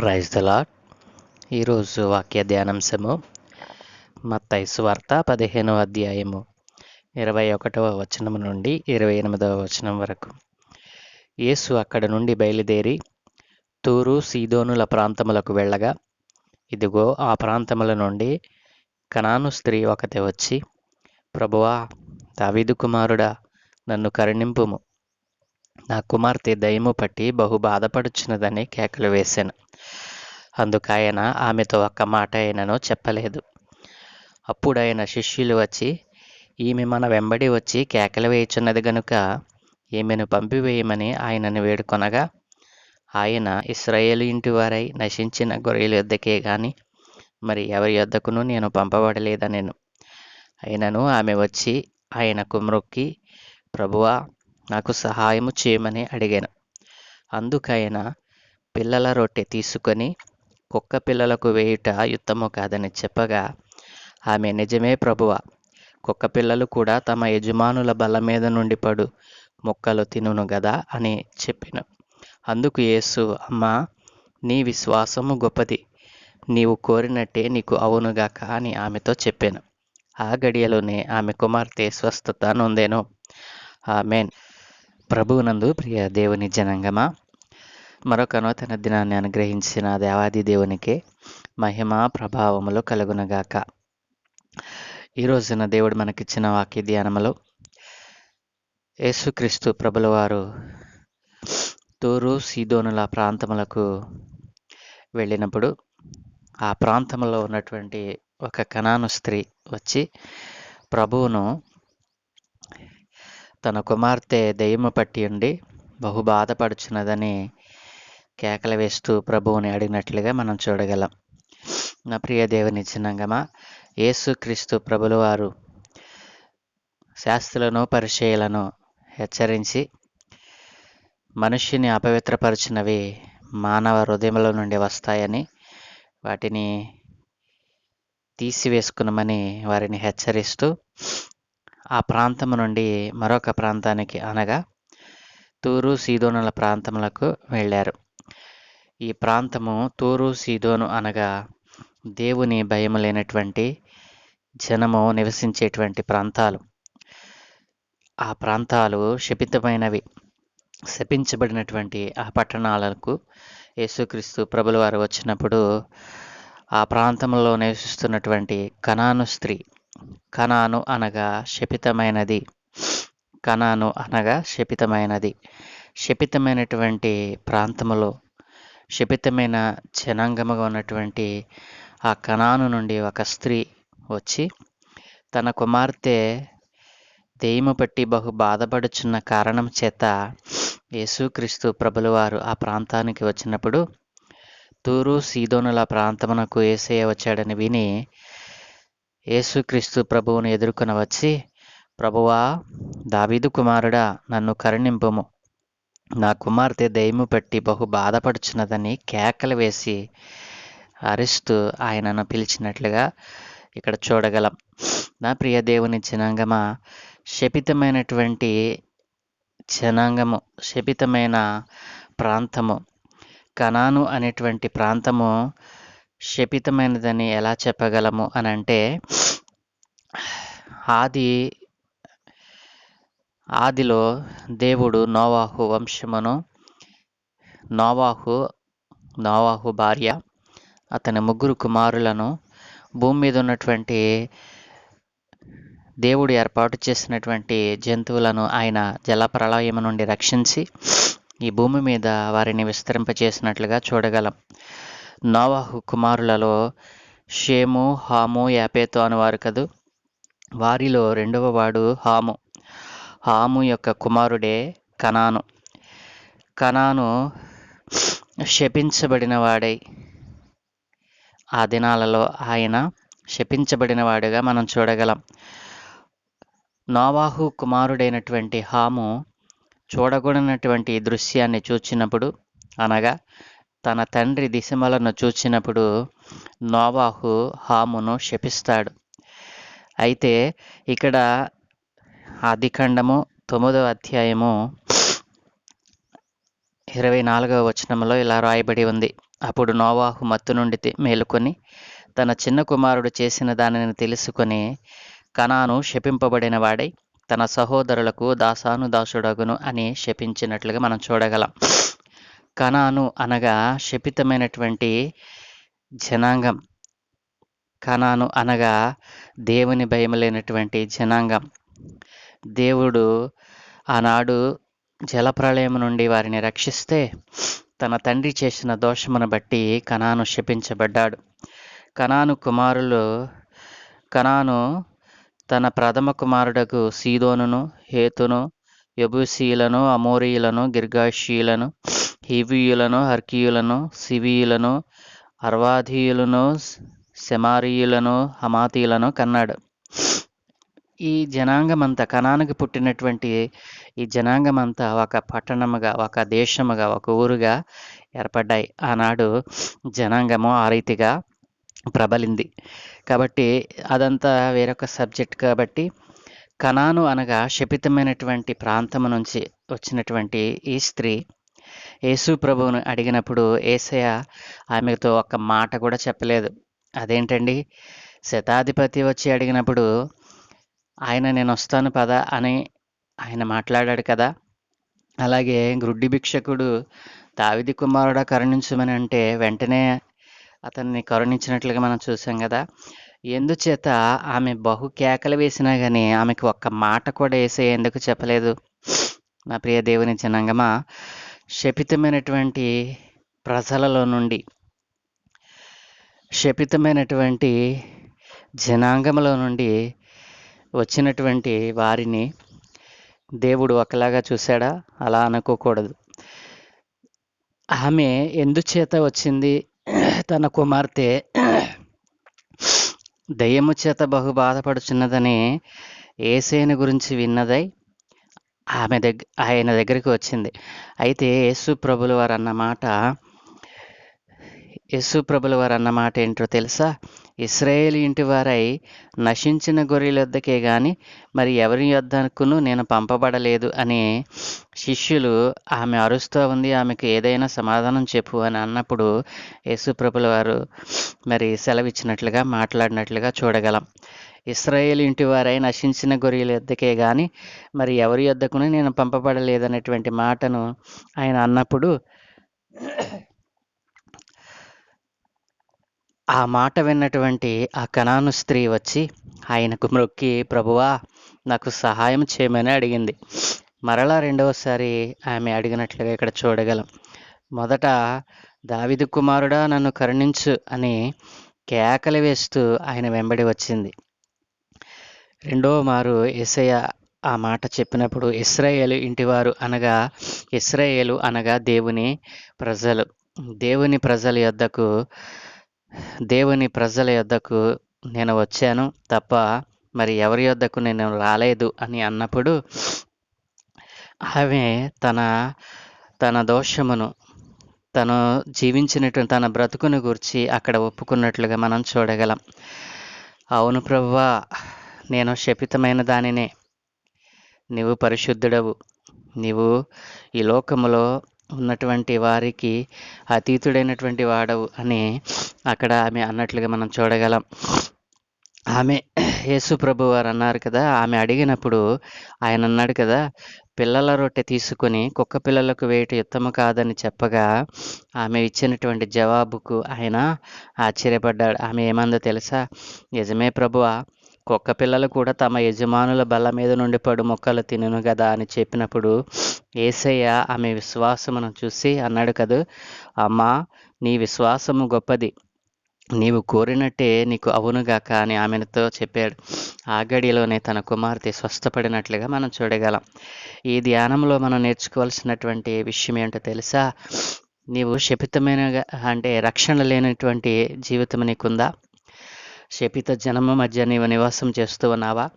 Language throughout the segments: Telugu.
ప్రైజ్ ద ఈరోజు వాక్య ధ్యానాంశము మత్తైసు సువార్త పదిహేనవ అధ్యాయము ఇరవై ఒకటవ వచనం నుండి ఇరవై ఎనిమిదవ వచనం వరకు. యేసు అక్కడ నుండి బయలుదేరి తూరు సీదోనుల ప్రాంతములకు వెళ్ళగా ఇదిగో ఆ ప్రాంతముల నుండి కనాను స్త్రీ ఒకతే వచ్చి ప్రభువా దావీదు కుమారుడా నన్ను కరుణింపుము. నా కుమార్తె దయ్యము పట్టి బహు బాధపడుచున్నదని కేకలు వేశాను. అందుకాయన ఆమెతో ఒక్క మాట అయినను చెప్పలేదు. అప్పుడు ఆయన శిష్యులు వచ్చి ఈమె మన వెంబడి వచ్చి కేకలు వేయుచున్నది గనుక ఈమెను పంపివేయమని ఆయనను వేడుకొనగా ఆయన ఇస్రాయేలు ఇంటి వారై నశించిన గొర్రెల యొద్దకే గాని మరి ఎవరి యొద్దకును నేను పంపబడలేదనెను. అయినను ఆమె వచ్చి ఆయనకు మ్రొక్కి ప్రభువా నాకు సహాయము చేయమని అడిగాను. అందుకైన పిల్లల రొట్టె తీసుకొని కుక్క పిల్లలకు వేయుట యుద్ధము కాదని చెప్పగా ఆమె నిజమే ప్రభువ. కుక్క పిల్లలు కూడా తమ యజమానుల బల్ల మీద నుండి పడు మొక్కలు తినును గదా అని చెప్పాను. అందుకు యేసు అమ్మా నీ విశ్వాసము గొప్పది. నీవు కోరినట్టే నీకు అవునుగాక అని ఆమెతో చెప్పాను. ఆ గడియలోనే ఆమె కుమార్తె స్వస్థత నొందేను. ఆమెన్. ప్రభువునందు ప్రియ దేవుని జనంగమా మరొక నూతన దినాన్ని అనుగ్రహించిన దేవాది దేవునికే మహిమ ప్రభావములు కలుగునగాక. ఈ రోజున దేవుడు మనకిచ్చిన వాక్య ధ్యానములో యేసుక్రీస్తు ప్రభుల వారు తూరు సీదోనుల ప్రాంతములకు వెళ్ళినప్పుడు ఆ ప్రాంతంలో ఉన్నటువంటి ఒక కణాను స్త్రీ వచ్చి ప్రభువును తన కుమార్తె దెయ్యము పట్టి ఉండి బహు బాధపడుచున్నదని కేకలు వేస్తూ ప్రభువుని అడిగినట్లుగా మనం చూడగలం. నా ప్రియ దేవుని చిన్నంగమా యేసుక్రీస్తు ప్రభుల వారు శాస్త్రులను పరిచయలను హెచ్చరించి మనుష్యుని అపవిత్రపరిచినవి మానవ హృదయముల నుండి వస్తాయని వాటిని తీసివేసుకునమని వారిని హెచ్చరిస్తూ ఆ ప్రాంతము నుండి మరొక ప్రాంతానికి అనగా తూరు సీదోనుల ప్రాంతములకు వెళ్ళారు. ఈ ప్రాంతము తూరు సీదోను అనగా దేవుని భయము లేనటువంటి జనము నివసించేటువంటి ప్రాంతాలు. ఆ ప్రాంతాలు శపితమైనవి. శపించబడినటువంటి ఆ పట్టణాలకు యేసుక్రీస్తు ప్రభులవారు వచ్చినప్పుడు ఆ ప్రాంతంలో నివసిస్తున్నటువంటి కనాను స్త్రీ కణాను అనగా శపితమైనది. కణాను అనగా శపితమైనది. శపితమైనటువంటి ప్రాంతములో శపితమైన జనాంగముగా ఉన్నటువంటి ఆ కణాను నుండి ఒక స్త్రీ వచ్చి తన కుమార్తె దెయ్యము పట్టి బహు బాధపడుచున్న కారణం చేత యేసుక్రీస్తు ప్రభులవారు ఆ ప్రాంతానికి వచ్చినప్పుడు తూరు సీదోనుల ప్రాంతమునకు ఏసయ్య వచ్చాడని విని యేసుక్రీస్తు ప్రభువును ఎదుర్కొని వచ్చి ప్రభువా దావీదు కుమారుడా నన్ను కరుణింపుము. నా కుమార్తె దయ్యము పెట్టి బహు బాధపడుచున్నదని కేకలు వేసి అరిస్తూ ఆయనను పిలిచినట్లుగా ఇక్కడ చూడగలం. నా ప్రియ దేవుని జనాంగమ శపితమైనటువంటి జనాంగము శపితమైన ప్రాంతము. కనాను అనేటువంటి ప్రాంతము శపితమైనదని ఎలా చెప్పగలము అని అంటే ఆది ఆదిలో దేవుడు నోవాహు వంశమును నోవాహు నోవాహు భార్య అతని ముగ్గురు కుమారులను భూమి మీద ఉన్నటువంటి దేవుడు ఏర్పాటు చేసినటువంటి జంతువులను ఆయన జలప్రలయం నుండి రక్షించి ఈ భూమి మీద వారిని విస్తరింపచేసినట్లుగా చూడగలం. నోవాహు కుమారులలో షేము హాము యాపేతో అనేవారు కదూ. వారిలో రెండవ వాడు హాము. హాము యొక్క కుమారుడే కనాను. కనాను శపించబడిన వాడై ఆ దినాలలో ఆయన శపించబడిన వాడుగా మనం చూడగలం. నోవాహు కుమారుడైనటువంటి హాము చూడకూడనటువంటి దృశ్యాన్ని చూచినప్పుడు అనగా తన తండ్రి దిశమలను చూచినప్పుడు నోవాహు హామును శపిస్తాడు. అయితే ఇక్కడ ఆదికాండము తొమ్మిదవ అధ్యాయము ఇరవై నాలుగవ వచనంలో ఇలా రాయబడి ఉంది. అప్పుడు నోవాహు మత్తు నుండి మేలుకొని తన చిన్న కుమారుడు చేసిన దానిని తెలుసుకొని కణాను శపింపబడిన వాడై తన సహోదరులకు దాసాను దాసుడగును అని శపించినట్లుగా మనం చూడగలం. కనాను అనగా శపితమైనటువంటి జనాంగం. కనాను అనగా దేవుని భయం లేనటువంటి జనాంగం. దేవుడు ఆనాడు జలప్రళయం నుండి వారిని రక్షిస్తే తన తండ్రి చేసిన దోషమును బట్టి కనాను శపించబడ్డాడు. కనాను కుమారులు కనాను తన ప్రథమ కుమారుడకు సీదోనును హేతును యబూసీయులను అమోరీయులను గిర్గాషీయులను హీవీయులను హర్కీయులను సివీయులను అర్వాధీయులను సెమారీయులను హమాతీయులను కన్నాడు. ఈ జనాంగమంతా కణానికి పుట్టినటువంటి ఈ జనాంగమంతా ఒక పట్టణముగా ఒక దేశముగా ఒక ఊరుగా ఏర్పడ్డాయి. ఆనాడు జనాంగము ఆ రీతిగా ప్రబలింది. కాబట్టి అదంతా వేరొక సబ్జెక్ట్ కాబట్టి కణాను అనగా శపితమైనటువంటి ప్రాంతము నుంచి వచ్చినటువంటి ఈ స్త్రీ యేసు ప్రభువును అడిగినప్పుడు ఏసయ ఆమెతో ఒక్క మాట కూడా చెప్పలేదు. అదేంటండి? శతాధిపతి వచ్చి అడిగినప్పుడు ఆయన నేను వస్తాను పద అని ఆయన మాట్లాడాడు కదా. అలాగే గ్రుడ్డి భిక్షకుడు దావిది కుమారుడా కరుణించమని అంటే వెంటనే అతన్ని కరుణించినట్లుగా మనం చూసాం కదా. ఎందుచేత ఆమె బహు కేకలు వేసినా కానీ ఆమెకు ఒక్క మాట కూడా వేసే ఎందుకు చెప్పలేదు? నా ప్రియ దేవుని జనంగమా శపితమైనటువంటి ప్రజలలో నుండి శపితమైనటువంటి జనాంగంలో నుండి వచ్చినటువంటి వారిని దేవుడు ఒకలాగా చూశాడా? అలా అనుకోకూడదు. ఆమె ఎందుచేత వచ్చింది? తన కుమార్తె దయ్యము చేత బహు బాధపడుచున్నదని ఏసేని గురించి విన్నదై ఆమె దగ్గర ఆయన దగ్గరికి వచ్చింది. అయితే యేసు ప్రభులు వారు అన్న మాట యేసు ప్రభుల వారు అన్నమాట ఏంటో తెలుసా? ఇస్రాయేల్ ఇంటి వారై నశించిన గొర్రెల వద్దకే కానీ మరి ఎవరి యొద్దకును నేను పంపబడలేదు అని శిష్యులు ఆమె అరుస్తూ ఉంది ఆమెకు ఏదైనా సమాధానం చెప్పు అని అన్నప్పుడు యేసు ప్రభుల వారు మరి సెలవిచ్చినట్లుగా మాట్లాడినట్లుగా చూడగలం. ఇస్రాయేల్ ఇంటి వారై నశించిన గొర్రెల యొద్దకే గాని మరి ఎవరి యొద్దకును నేను పంపబడలేదనేటువంటి మాటను ఆయన అన్నప్పుడు ఆ మాట విన్నటువంటి ఆ కణాను స్త్రీ వచ్చి ఆయనకు మొక్కి ప్రభువా నాకు సహాయం చేయమని అడిగింది. మరలా రెండవసారి ఆమె అడిగినట్లుగా ఇక్కడ చూడగలం. మొదట దావిదు కుమారుడా నన్ను కరుణించు అని కేకలు వేస్తూ ఆయన వెంబడి వచ్చింది. రెండవ మారు ఏసయ్య ఆ మాట చెప్పినప్పుడు ఇస్రాయేలు ఇంటివారు అనగా ఇస్రాయేలు అనగా దేవుని ప్రజలు. దేవుని ప్రజల యొద్దకు దేవుని ప్రజల యొద్దకు నేను వచ్చాను తప్ప మరి ఎవరి యొద్దకు నేను రాలేదు అని అన్నప్పుడు ఆమె తన తన దోషమును తను జీవించినటువంటి తన బ్రతుకును గురించి అక్కడ ఒప్పుకున్నట్లుగా మనం చూడగలం. అవును ప్రభువా నేను శపితమైన దానినే. నీవు పరిశుద్ధుడవు. నీవు ఈ లోకములో ఉన్నటువంటి వారికి అతీతుడైనటువంటి వాడవు అని అక్కడ ఆమె అన్నట్లుగా మనం చూడగలం. ఆమె యేసు ప్రభు వారు అన్నారు కదా ఆమె అడిగినప్పుడు ఆయన అన్నాడు కదా పిల్లల రొట్టె తీసుకొని కుక్క పిల్లలకు వేయటం యుత్తము కాదని చెప్పగా ఆమె ఇచ్చినటువంటి జవాబుకు ఆయన ఆశ్చర్యపడ్డాడు. ఆమె ఏమందో తెలుసా? నిజమే ప్రభువా కుక్క పిల్లలు కూడా తమ యజమానుల బల్ల మీద నుండి పడు మొక్కలు తినను కదా అని చెప్పినప్పుడు ఏసయ్య ఆమె విశ్వాసమును చూసి అన్నాడు కదా అమ్మా నీ విశ్వాసము గొప్పది. నీవు కోరినట్టే నీకు అవునుగాక అని ఆమెతో చెప్పాడు. ఆ గడిలోనే తన కుమార్తె స్వస్థపడినట్లుగా మనం చూడగలం. ఈ ధ్యానంలో మనం నేర్చుకోవాల్సినటువంటి విషయం ఏంటో తెలుసా? నీవు శపితమైన అంటే రక్షణ లేనటువంటి జీవితం నీకుందా? శపిత జనము మధ్య నీవు నివాసం చేస్తూ ఉన్నావా?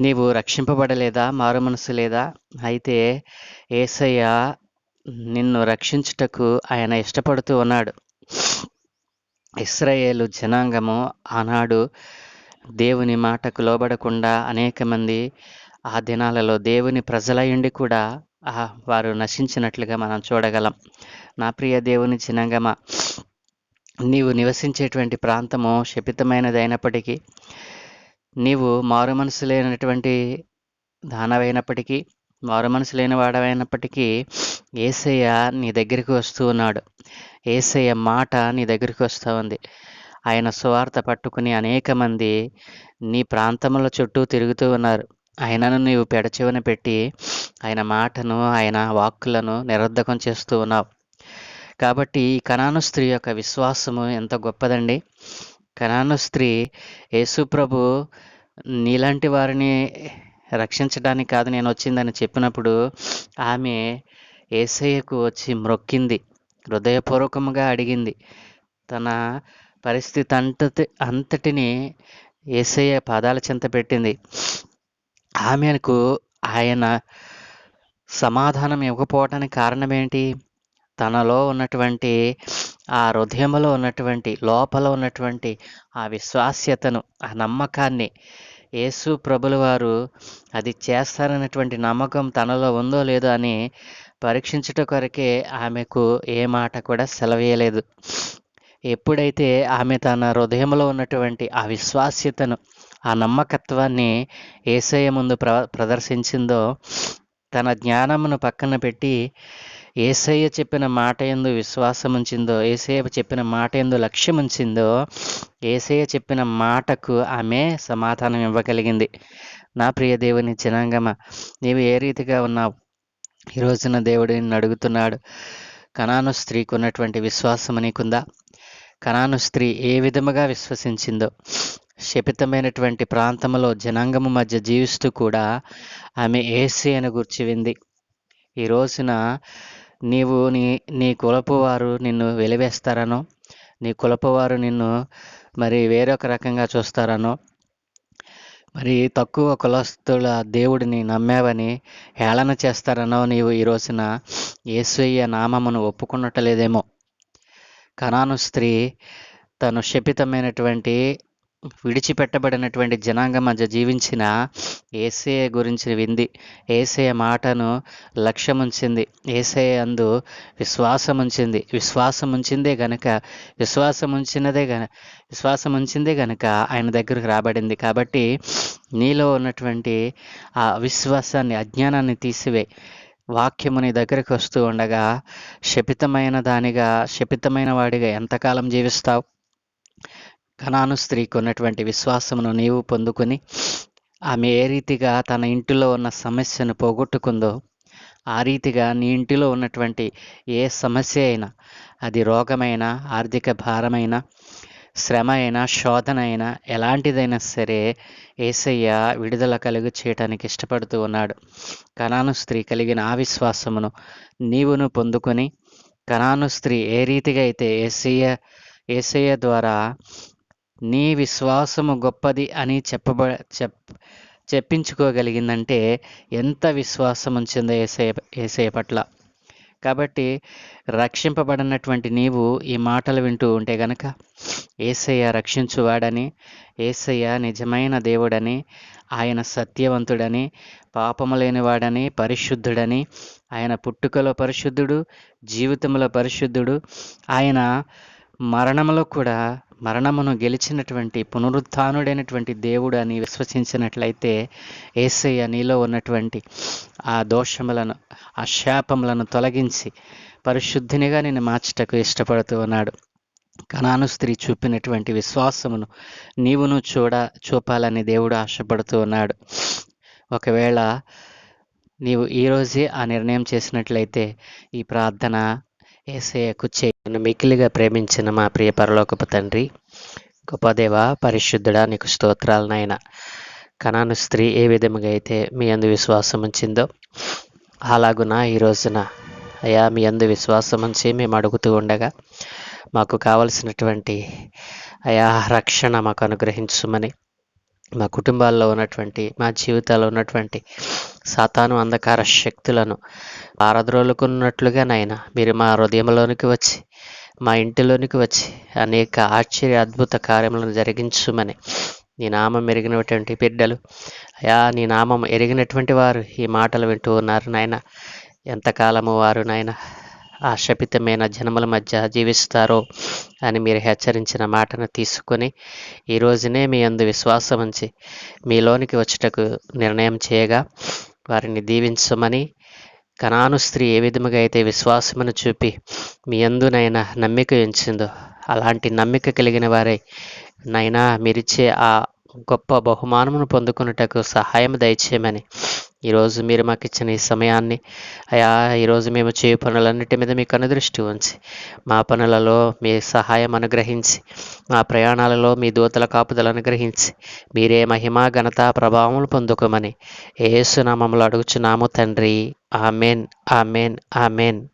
నీవు రక్షింపబడలేదా? మారు మనసు లేదా? అయితే ఏసయ్య నిన్ను రక్షించుటకు ఆయన ఇష్టపడుతూ ఉన్నాడు. ఇస్రాయేలు జనాంగము ఆనాడు దేవుని మాటకు లోబడకుండా అనేక మంది ఆ దినాలలో దేవుని ప్రజలయ్యండి కూడా ఆ వారు నశించినట్లుగా మనం చూడగలం. నా ప్రియ దేవుని జనాంగమా నీవు నివసించేటువంటి ప్రాంతము శపితమైనదైనప్పటికీ నీవు మారు మనసు లేనటువంటి దానవైనప్పటికీ మారు మనసు లేని వాడవైనప్పటికీ ఏసయ్య నీ దగ్గరికి వస్తూ ఉన్నాడు. ఏసయ్య మాట నీ దగ్గరికి వస్తూ ఉంది. ఆయన సువార్త పట్టుకుని అనేక మంది నీ ప్రాంతముల చుట్టూ తిరుగుతూ ఉన్నారు. ఆయనను నీవు పెడచెవిన పెట్టి ఆయన మాటను ఆయన వాక్కులను నిరర్ధకం చేస్తూ ఉన్నావు. కాబట్టి ఈ కణాను స్త్రీ యొక్క విశ్వాసము ఎంత గొప్పదండి? కణాను స్త్రీ యేసుప్రభు నీలాంటి వారిని రక్షించడానికి కాదు నేను వచ్చిందని చెప్పినప్పుడు ఆమె ఏసయ్యకు వచ్చి మ్రొక్కింది హృదయపూర్వకముగా అడిగింది. తన పరిస్థితి అంతటి అంతటిని ఏసయ్య పాదాల చెంత పెట్టింది. ఆమెకు ఆయన సమాధానం ఇవ్వకపోవటానికి కారణం ఏంటి తనలో ఉన్నటువంటి ఆ హృదయంలో ఉన్నటువంటి లోపల ఉన్నటువంటి ఆ విశ్వాస్యతను ఆ నమ్మకాన్ని యేసు ప్రభుల వారు అది చేస్తారన్నటువంటి నమ్మకం తనలో ఉందో లేదో అని పరీక్షించుట కొరకే ఆమెకు ఏ మాట కూడా సెలవేయలేదు. ఎప్పుడైతే ఆమె తన హృదయంలో ఉన్నటువంటి ఆ విశ్వాస్యతను ఆ నమ్మకత్వాన్ని ఏసయ్య ముందు ప్ర ప్రదర్శించిందో తన జ్ఞానమును పక్కన పెట్టి ఏసయ్య చెప్పిన మాట ఎందు విశ్వాసం ఉంచిందో ఏసయ్య చెప్పిన మాట ఎందు లక్ష్యం ఉంచిందో ఏసయ్య చెప్పిన మాటకు ఆమె సమాధానం ఇవ్వగలిగింది. నా ప్రియ దేవుని జనాంగమ నీవు ఏ రీతిగా ఉన్నావు? ఈ రోజున దేవుడు నిన్ను అడుగుతున్నాడు కణాను స్త్రీకి ఉన్నటువంటి విశ్వాసం నీకుందా? కణాను స్త్రీ ఏ విధముగా విశ్వసించిందో? శపితమైనటువంటి ప్రాంతంలో జనాంగము మధ్య జీవిస్తూ కూడా ఆమె ఏసీ అని గుర్చి ఈ రోజున నీవు నీ నీ కులపు వారు నిన్ను వెలివేస్తారనో నీ కులపు వారు నిన్ను మరి వేరొక రకంగా చూస్తారనో మరి తక్కువ కులస్తుల దేవుడిని నమ్మావని హేళన చేస్తారనో నీవు ఈ రోజున యేసయ్య నామమును ఒప్పుకున్నట్లేదేమో కనాను స్త్రీ తను శపితమైనటువంటి విడిచిపెట్టబడినటువంటి జనాంగం మధ్య జీవించిన ఏసయ గురించి వింది. ఏసయ మాటను లక్ష్యముంచింది. ఏసయ అందు విశ్వాసం ఉంచింది విశ్వాసం ఉంచిందే గనక విశ్వాసం ఉంచినదే గన విశ్వాసం ఉంచిందే గనక ఆయన దగ్గరకు రాబడింది. కాబట్టి నీలో ఉన్నటువంటి ఆ విశ్వాసాన్ని అజ్ఞానాన్ని తీసివే. వాక్యము నీ దగ్గరికి వస్తూ ఉండగా శపితమైన దానిగా శపితమైన వాడిగా ఎంతకాలం జీవిస్తావు? కనాను స్త్రీకి ఉన్నటువంటి విశ్వాసమును నీవు పొందుకొని ఆమె ఏ రీతిగా తన ఇంటిలో ఉన్న సమస్యను పోగొట్టుకుందో ఆ రీతిగా నీ ఇంటిలో ఉన్నటువంటి ఏ సమస్య అయినా అది రోగమైన ఆర్థిక భారమైన శ్రమ అయినా శోధన అయినా ఎలాంటిదైనా సరే ఏసయ్య విడుదల కలుగు చేయటానికి ఇష్టపడుతూ ఉన్నాడు. కణాను స్త్రీ కలిగిన ఆ విశ్వాసమును నీవును పొందుకొని కణాను స్త్రీ ఏ రీతిగా అయితే ఏసయ్య ఏసయ్య ద్వారా నీ విశ్వాసము గొప్పది అని చెప్పబ చెప్ చెప్పించుకోగలిగిందంటే ఎంత విశ్వాసం ఉంచిందో ఏసయ ఏసయ పట్ల. కాబట్టి రక్షింపబడినటువంటి నీవు ఈ మాటలు వింటూ ఉంటే గనక ఏసయ్య రక్షించువాడని ఏసయ్య నిజమైన దేవుడని ఆయన సత్యవంతుడని పాపము లేనివాడని పరిశుద్ధుడని ఆయన పుట్టుకలో పరిశుద్ధుడు జీవితంలో పరిశుద్ధుడు ఆయన మరణంలో కూడా మరణమును గెలిచినటువంటి పునరుత్డైనటువంటి దేవుడు అని విశ్వసించినట్లయితే ఏసయ్య నీలో ఉన్నటువంటి ఆ దోషములను ఆ శాపములను తొలగించి పరిశుద్ధినిగా నేను మార్చటకు ఇష్టపడుతూ ఉన్నాడు. కనాను స్త్రీ చూపినటువంటి విశ్వాసమును నీవును చూడ చూపాలని దేవుడు ఆశపడుతూ ఉన్నాడు. ఒకవేళ నీవు ఈరోజే ఆ నిర్ణయం చేసినట్లయితే ఈ ప్రార్థన ఏసయ్యకు నన్ను మిక్కిలిగా ప్రేమించిన మా ప్రియ పరలోకపు తండ్రి గొప్పదేవ పరిశుద్ధుడా నీకు స్తోత్రాలు నాయన. కనాను స్త్రీ ఏ విధముగా అయితే మీ అందు విశ్వాసం ఉంచిందో అలాగున ఈ రోజున. అయా మీ అందు విశ్వాసం ఉంచి మేము అడుగుతూ ఉండగా మాకు కావలసినటువంటి అయా రక్షణ మాకు అనుగ్రహించమని మా కుటుంబాల్లో ఉన్నటువంటి మా జీవితాల్లో ఉన్నటువంటి సాతాను అంధకార శక్తులను ఆరద్రోలుకున్నట్లుగా నాయన మీరు మా హృదయంలోనికి వచ్చి మా ఇంటిలోనికి వచ్చి అనేక ఆశ్చర్య అద్భుత కార్యములను జరిగించుమని నీ నామం ఎరిగినటువంటి బిడ్డలు. అయా నీ నామం ఎరిగినటువంటి వారు ఈ మాటలు వింటూ ఉన్నారు నాయన. ఎంతకాలము వారు నాయన ఆ శపితమైన జనముల మధ్య జీవిస్తారో అని మీరు హెచ్చరించిన మాటను తీసుకొని ఈ రోజునే మీ అందు విశ్వాసం ఉంచి మీలోనికి వచ్చుటకు నిర్ణయం చేయగా వారిని దీవించమని కనాను స్త్రీ ఏ విధముగా అయితే విశ్వాసమును చూపి మీ అందునైనా నమ్మిక ఉంచిందో అలాంటి నమ్మిక కలిగిన వారై. నైనా మీరిచ్చే ఆ గొప్ప బహుమానమును పొందుకున్నటకు సహాయం దయచేయమని. ఈరోజు మీరు మాకు ఇచ్చిన ఈ సమయాన్ని అయా ఈరోజు మేము చేయ పనులన్నిటి మీద మీకు అనుదృష్టి ఉంచి మా పనులలో మీ సహాయం అనుగ్రహించి మా ప్రయాణాలలో మీ దూతల కాపుదలు అనుగ్రహించి మీరే మహిమ ఘనత ప్రభావములు పొందుకోమని. ఏసునామంలో అడుగుచున్నాము తండ్రి. Amen amen amen.